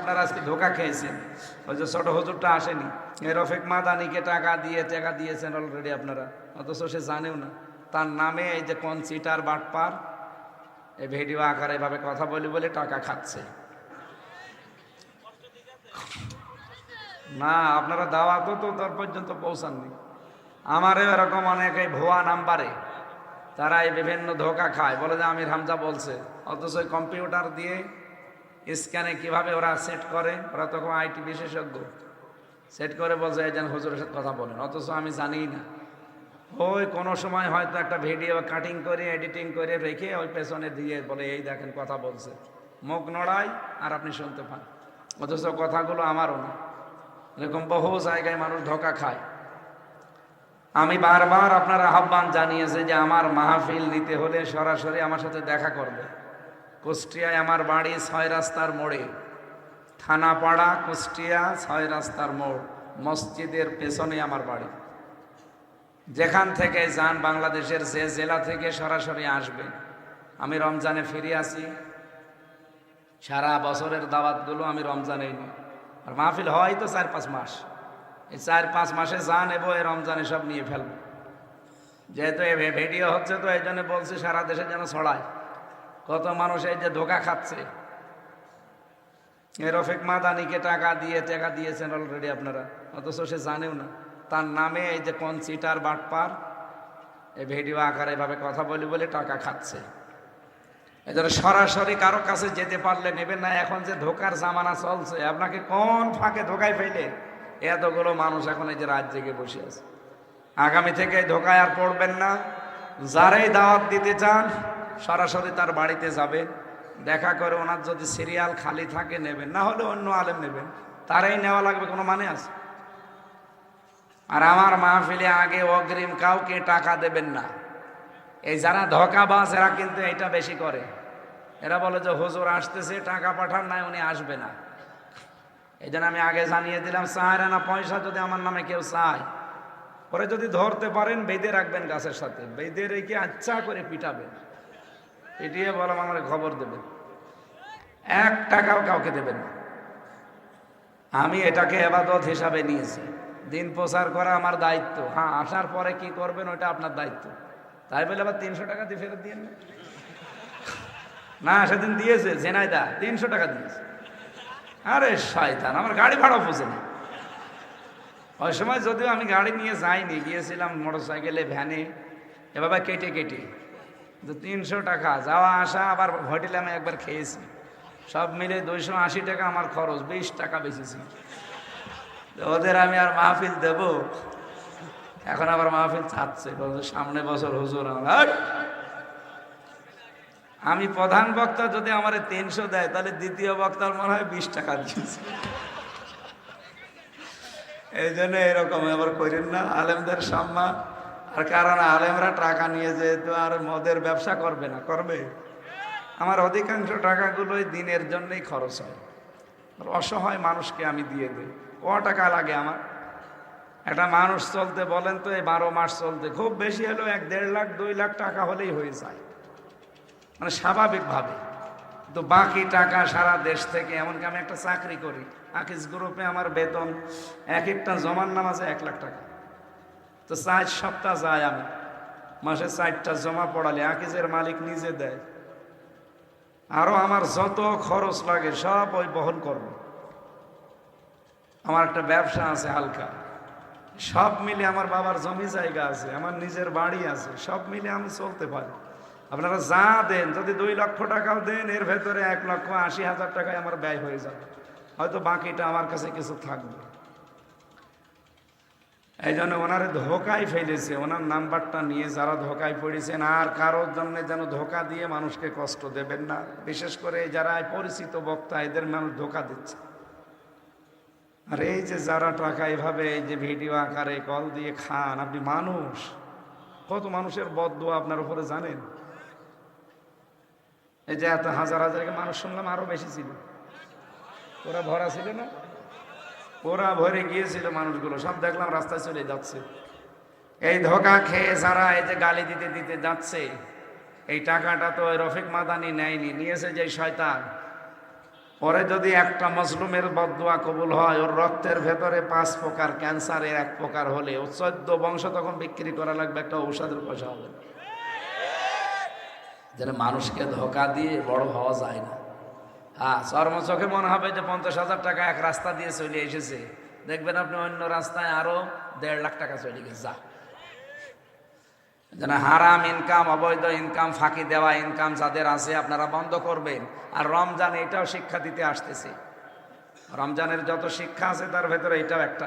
আপনারা আজকে ধোকা খেয়েছেন। ওই যে ছোট হুজুরটা আসেনি। রফিক মাদানিকে টাকা দিয়ে, টাকা দিয়েছেন অলরেডি আপনারা। অথচ সে জানেও না। তার নামে এই যে কোন কনসিটার বাটপার, এই ভিডিও আকারে এভাবে কথা বলি বলে টাকা খাচ্ছে। না, আপনারা দাওয়াতও তো তোর পর্যন্ত পৌঁছাননি। আমারও এরকম অনেক ভুয়া নাম্বারে তারা এই বিভিন্ন ধোকা খায়। বলে যে আমির হামজা বলছে, অথচ কম্পিউটার দিয়ে স্ক্যানে কীভাবে ওরা সেট করে? ওরা তখন আইটি বিশেষজ্ঞ। সেট করে বলছে যেন হুজুরের সাথে কথা বলেন। অথচ আমি জানি না। ওই কোনো সময় হয়তো একটা ভিডিও কাটিং করে এডিটিং করে রেখে ওই পেছনে দিয়ে বলে, এই দেখেন কথা বলছে। মুখ নড়াই আর আপনি শুনতে পান। অথচ কথাগুলো আমারও না। এরকম বহু জায়গায় মানুষ ধোকা খায়। আমি বারবার আপনার আহ্বান জানিয়েছে যে আমার মাহফিল নিতে হলে সরাসরি আমার সাথে দেখা করবে। কুষ্টিয়ায় আমার বাড়ি ছয় রাস্তার মোড়ে। থানাপাড়া, কুষ্টিয়া, ছয় রাস্তার মোড়। মসজিদের পেছনে আমার বাড়ি। যেখান থেকে যান বাংলাদেশের যে জেলা থেকে সরাসরি আসবে। আমি রমজানে ফিরে আসি। সারা বছরের দাওয়াতগুলো আমি রমজানেই নিই। আর মাহফিল হয় তো চার পাঁচ মাস। এই চার পাঁচ মাসে যা নেব এই রমজানে সব নিয়ে ফেলব। যেহেতু ভিডিও হচ্ছে তো এই জন্য বলছি সারা দেশে যেন ছড়ায়। কত মানুষ এই যে ধোকা খাচ্ছে। রফিক মাদানিকে টাকা দিয়ে, টাকা দিয়েছেন অলরেডি আপনারা। অথচ সে জানেও না। তার নামে এই যে কোন কনসিটার বাটপার, এই ভিডিও আকারে এভাবে কথা বলি বলে টাকা খাচ্ছে। এই সরাসরি কারও কাছে যেতে পারলে নেবেন না। এখন যে ধোকার জামানা চলছে, আপনাকে কোন ফাঁকে ধোকায় ফেলে? এতগুলো মানুষ এখন এই যে রাত জেগে বসে আছে। আগামী থেকে ধোকায় আর পড়বেন না। যারাই দাওয়াত দিতে চান সরাসরি তার বাড়িতে যাবেন দেখা করে ওনার যদি সিরিয়াল খালি থাকে নেবেন, না হলে অন্য আলেম নেবেন, তারাই নেওয়া লাগবে, কোনো মানে আছে? আর আমার মাহফিলে আগে অগ্রিম কাউকে টাকা দেবেন না। এই যারা ধোকাবাজ, এরা কিন্তু এটা বেশি করে। এরা বলে যে, হুজুর আসতেছে, টাকা পাঠান নাই, উনি আসবে না। এই আমি আগে জানিয়ে দিলাম চায় না পয়সা যদি আমার নামে কেউ চায়, পরে যদি ধরতে পারেন, বেঁধে রাখবেন গাছের সাথে। বেঁধে রেখে আচ্ছা করে পিটাবেন। পিটিয়ে বললাম আমার খবর দেবেন। এক টাকাও কাউকে দেবেন না। আমি এটাকে এবাদত হিসাবে নিয়েছি। দিন প্রচার করা আমার দায়িত্ব। হ্যাঁ আসার পরে কি করবেন ওটা আপনার দায়িত্ব। তাই বলে আবার তিনশো টাকা দিয়ে ফেরত দিয়ে না, সেদিন দিয়েছে জেনাইদা, তিনশো টাকা দিয়েছে। আরে শয়তান, আমার গাড়ি ভাড়া পোষে না। ওই সময় যদিও আমি গাড়ি নিয়ে যাইনি, গিয়েছিলাম মোটর সাইকেলে ভ্যানে, এভাবে কেটে কেটে। তো তিনশো টাকা যাওয়া আসা আবার হোটেলে আমি একবার খেয়েছি। সব মিলে দুইশো আশি টাকা আমার খরচ বিশ টাকা বেশিছি তো ওদের আমি আর মাহফিল দেব। এখন আবার মাহফিল বলছে, সামনে বছর হুজুর আমার! আমি প্রধান বক্তা যদি আমার তিনশো দেয় তাহলে দ্বিতীয় বক্তার মনে হয় বিশ টাকা দিয়েছে। এই জন্য এরকম আবার করেন না। আলেমদের সম্মান। আর কারণ আলেমরা টাকা নিয়ে যেহেতু আর মদের ব্যবসা করবে না, করবে? আমার অধিকাংশ টাকাগুলোই দিনের জন্যই খরচ হয়। অসহায় মানুষকে আমি দিয়ে দিই। ক টাকা লাগে আমার? একটা মানুষ চলতে বলেন তো, এই বারো মাস চলতে, খুব বেশি হলেও এক দেড় লাখ, দুই লাখ টাকা হলেই হয়ে যায়। মানে স্বাভাবিকভাবে। তো বাকি টাকা সারা দেশ থেকে, এমনকি আমি একটা চাকরি করি আকিস গ্রুপে আমার বেতন, এক একটা জমার নাম আছে এক লাখ টাকা। তো চার সপ্তাহ যায় আমি। মাসে চারটা জমা পড়ালে আকিজের মালিক নিজে দেয়। আরও আমার যত খরচ লাগে সব ওই বহন করব। আমার একটা ব্যবসা আছে হালকা। সব মিলে আমার বাবার জমি জায়গা আছে, আমার নিজের বাড়ি আছে, সব মিলে আমি চলতে পারি। আপনারা যা দেন, যদি দুই লক্ষ টাকাও দেন, এর ভেতরে এক লক্ষ আশি হাজার টাকায় আমার ব্যয় হয়ে যাবে। হয়তো বাকিটা আমার কাছে কিছু থাকবে। এই জন্য ওনারে ধোকায় ফেলেছে। ওনার নাম্বারটা নিয়ে যারা ধোকায় পড়েছেন, আর কারোর জন্য যেন ধোকা দিয়ে মানুষকে কষ্ট দেবেন না। বিশেষ করে যারা পরিচিত বক্তা, এদের মানুষ ধোকা দিচ্ছে। আর এই যে যারা টাকা এভাবে এই যে ভিডিও আকারে কল দিয়ে খান, আপনি মানুষ। কত মানুষের বদুয়া আপনার উপরে জানেন? এই যে এত হাজার হাজার মানুষ শুনলাম আরও বেশি ছিল। ওরা ভরা ছিল না? ওরা ভরে গিয়েছিল মানুষগুলো। সব দেখলাম রাস্তায় চলে যাচ্ছে। এই ধোকা খেয়ে যারা এই যে গালি দিতে দিতে যাচ্ছে, এই টাকাটা তো ওই রফিক মাদানি নেয়নি, নিয়েছে যে শয়তান। পরে যদি একটা মজলুমের বদুয়া কবুল হয়, ওর রক্তের ভেতরে পাঁচ প্রকার ক্যান্সারের এক প্রকার হলে ও চোদ্দ বংশ তখন বিক্রি করা লাগবে, একটা ঔষধের পয়সা হবে। যেন মানুষকে ধোকা দিয়ে বড় হওয়া যায় না। হ্যাঁ চর্ম চোখে মনে হবে যে পঞ্চাশ হাজার টাকা এক রাস্তা দিয়ে চলে এসেছে। দেখবেন আপনি অন্য রাস্তায় আরও দেড় লাখ টাকা চলে গেছে, যা। যেন হারাম ইনকাম অবৈধ ইনকাম ফাঁকি দেওয়া ইনকাম যাদের আছে আপনারা বন্ধ করবেন। আর রমজান এটাও শিক্ষা দিতে আসতেছে। রমজানের যত শিক্ষা আছে তার ভেতরে এটাও একটা।